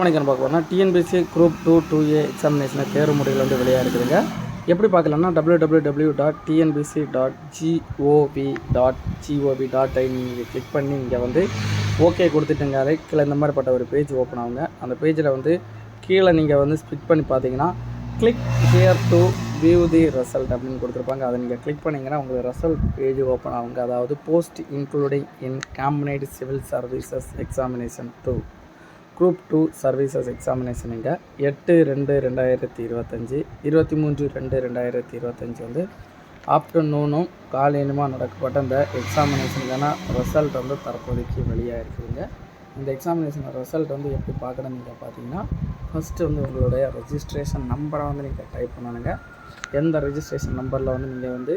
மணிக்கு பார்க்க போனால் TNPSC group two two A எக்ஸாமினேஷனை தேர்வு முறையில் வந்து வெளியாக இருக்குதுங்க எப்படி பார்க்கலாம்னா W W W dot TNPSC dot GOP dot GOP dot I நீங்கள் கிளிக் பண்ணி இங்கே வந்து ஓகே கொடுத்துட்டுங்காலே கீழே இந்த மாதிரிப்பட்ட ஒரு பேஜ் ஓப்பன் ஆகுங்க. அந்த பேஜில் வந்து கீழே நீங்கள் வந்து ஸ்பிட் பண்ணி பார்த்தீங்கன்னா click here to view the result அப்படின்னு கொடுத்துருப்பாங்க. அதை நீங்கள் கிளிக் பண்ணிங்கன்னா உங்களுக்கு ரிசல்ட் பேஜ் ஓப்பன் ஆகுங்க. அதாவது post including in combined civil services examination two group two services எக்ஸாமினேஷனுங்க எட்டு ரெண்டு ரெண்டாயிரத்தி இருபத்தஞ்சி இருபத்தி மூன்று ரெண்டு ரெண்டாயிரத்தி இருபத்தஞ்சி வந்து ஆஃப்டர்நூனும் காலையிலுமாக நடக்கப்பட்ட இந்த எக்ஸாமினேஷனுக்கான ரிசல்ட் வந்து தற்போதைக்கு வெளியாக இருக்குதுங்க இந்த எக்ஸாமினேஷன் ரிசல்ட் வந்து எப்படி பார்க்கணும் நீங்கள் பார்த்தீங்கன்னா ஃபஸ்ட்டு வந்து உங்களுடைய ரெஜிஸ்ட்ரேஷன் நம்பரை வந்து நீங்கள் டைப் பண்ணணுங்க. எந்த ரெஜிஸ்ட்ரேஷன் நம்பரில் வந்து நீங்கள் வந்து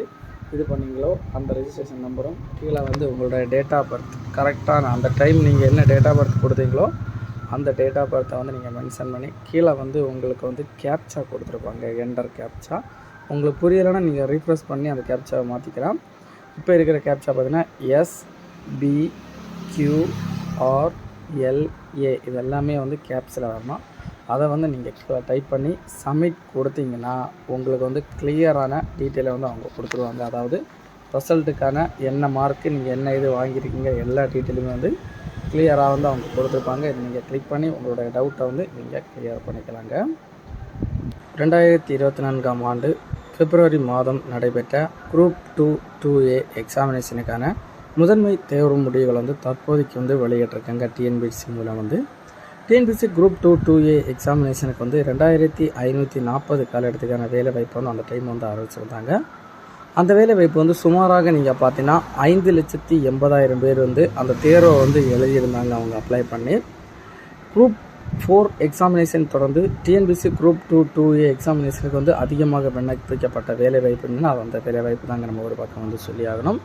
இது பண்ணீங்களோ அந்த ரெஜிஸ்ட்ரேஷன் நம்பரும் கீழே வந்து உங்களுடைய டேட் ஆஃப் பர்த் கரெக்டான அந்த டைம் நீங்கள் என்ன டேட் ஆஃப் பர்த் கொடுத்தீங்களோ அந்த டேட் ஆஃப் பர்த்தை வந்து நீங்கள் மென்ஷன் பண்ணி கீழே வந்து உங்களுக்கு வந்து கேப்சா கொடுத்துருப்பாங்க என்டர் கேப்சா உங்களுக்கு புரியலைன்னா நீங்கள் ரீஃப்ரெஷ் பண்ணி அந்த கேப்சாவை மாற்றிக்கலாம் இப்போ இருக்கிற கேப்சா பார்த்தீங்கன்னா S P Q R LA இது எல்லாமே வந்து கேப்ஸில் வரணும். அதை வந்து நீங்கள் டைப் பண்ணி சப்மிட் கொடுத்தீங்கன்னா உங்களுக்கு வந்து கிளியரான டீட்டெயிலை வந்து அவங்க கொடுத்துருவாங்க. அதாவது ரிசல்ட்டுக்கான என்ன மார்க்கு நீங்கள் என்ன இது வாங்கியிருக்கீங்க எல்லா டீட்டெயிலுமே வந்து கிளியராக வந்து அவங்க கொடுத்துருப்பாங்க. இது நீங்கள் கிளிக் பண்ணி உங்களோட டவுட்டை வந்து நீங்கள் கிளியர் பண்ணிக்கலாங்க. ரெண்டாயிரத்தி இருபத்தி நான்காம் ஆண்டு பிப்ரவரி மாதம் நடைபெற்ற குரூப் டூ டூ ஏ எக்ஸாமினேஷனுக்கான முதன்மை தேர்வு முடிவுகள் வந்து தற்போதைக்கு வந்து வெளியிட்டிருக்காங்க. டிஎன்பிசி மூலம் வந்து. TNPSC group two two A எக்ஸாமினேஷனுக்கு வந்து ரெண்டாயிரத்தி ஐநூற்றி நாற்பது காலகட்டத்துக்கான வேலை வாய்ப்பு வந்து அந்த டைம் வந்து அறிவிச்சிருந்தாங்க. அந்த வேலை வாய்ப்பு வந்து சுமாராக நீங்கள் பார்த்தீங்கன்னா ஐந்து லட்சத்தி எண்பதாயிரம் பேர் வந்து அந்த தேர்வை வந்து எழுதியிருந்தாங்க அவங்க அப்ளை பண்ணி. குரூப் ஃபோர் எக்ஸாமினேஷன் தொடர்ந்து TNPSC group two two A எக்ஸாமினேஷனுக்கு வந்து அதிகமாக விண்ணப்பிக்கப்பட்ட வேலை வாய்ப்புன்னா அது அந்த வேலை வாய்ப்பு தாங்க நம்ம ஒரு பக்கம் வந்து சொல்லி ஆகணும்.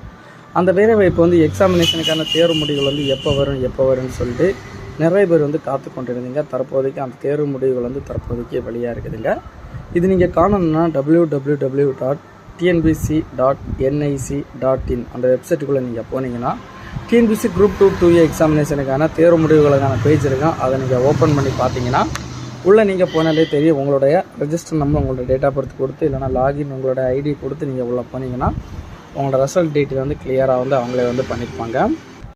அந்த வேலை வாய்ப்பு வந்து எக்ஸாமினேஷனுக்கான தேர்வு முடிவுகள் வந்து எப்போ வரும் எப்போ வரும்னு சொல்லிட்டு நிறைய பேர் வந்து காத்து கொண்டிருந்தீங்க. தற்போதைக்கு அந்த தேர்வு முடிவுகள் வந்து தற்போதைக்கு வெளியாக இருக்குதுங்க. இது நீங்கள் காணணும்னா W W W dot TNPSC dot NIC dot in அந்த வெப்சைட்டுக்குள்ளே நீங்கள் போனீங்கன்னா டிஎன்பிசி குரூப் டூ டூ எக்ஸாமினேஷனுக்கான தேர்வு முடிவுகளுக்கான பேஜ் இருக்கும். அதை நீங்கள் ஓப்பன் பண்ணி பார்த்தீங்கன்னா உள்ளே நீங்கள் போனாலே தெரியும் உங்களுடைய ரெஜிஸ்டர் நம்பர் உங்களோட டேட் ஆஃப் பர்த் கொடுத்து இல்லைனா லாகின் உங்களோட ஐடி கொடுத்து நீங்கள் உள்ளே போனீங்கன்னா உங்களோட ரிசல்ட் டீட்டெயில் வந்து கிளியராக வந்து அவங்களே வந்து பண்ணியிருப்பாங்க